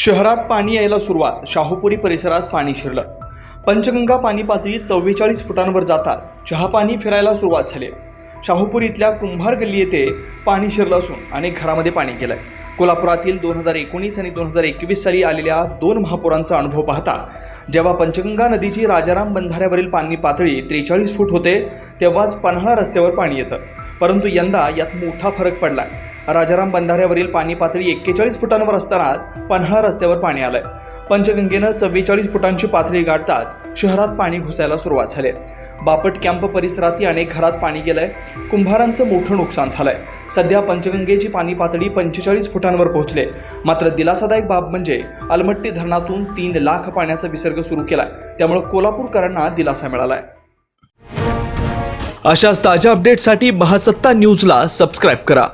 शहरात पाणी यायला सुरुवात. शाहूपुरी परिसरात पाणी शिरलं. पंचगंगा पाणी पातळी चव्वेचाळीस फुटांवर जाताच चहापाणी फिरायला सुरुवात झाली. शाहूपुरीतल्या कुंभार गल्ली येथे पाणी शिरलं असून अनेक घरामध्ये पाणी गेलंय. कोल्हापुरातील दोन हजार एकोणीस आणि दोन हजार एकवीस साली आलेल्या दोन महापुरांचा अनुभव पाहता जेव्हा पंचगंगा नदीची राजाराम बंधाऱ्यावरील पाणी पातळी त्रेचाळीस फूट होते तेव्हाच पन्हाळा रस्त्यावर पाणी येतं. परंतु यंदा यात मोठा फरक पडलाय. राजाराम बंधाऱ्यावरील पाणी पातळी एक्केचाळीस फुटांवर असतानाच पन्हाळा रस्त्यावर पाणी आलंय. पंचगंगेनं चव्वेचाळीस फुटांची पातळी गाठताच शहरात पाणी घुसायला सुरुवात झाली. बापट कॅम्प परिसरातही अनेक घरात पाणी गेलंय. कुंभारांचं मोठं नुकसान झालंय. सध्या पंचगंगेची पाणी पातळी पंचेचाळीस फुटांवर पोहोचले. मात्र दिलासादायक बाब म्हणजे अलमट्टी धरणातून तीन लाख पाण्याचा विसर्ग सुरू केलाय. त्यामुळे कोल्हापूरकरांना दिलासा मिळालाय. अशाच ताज्या अपडेटसाठी महासत्ता न्यूजला सबस्क्राईब करा.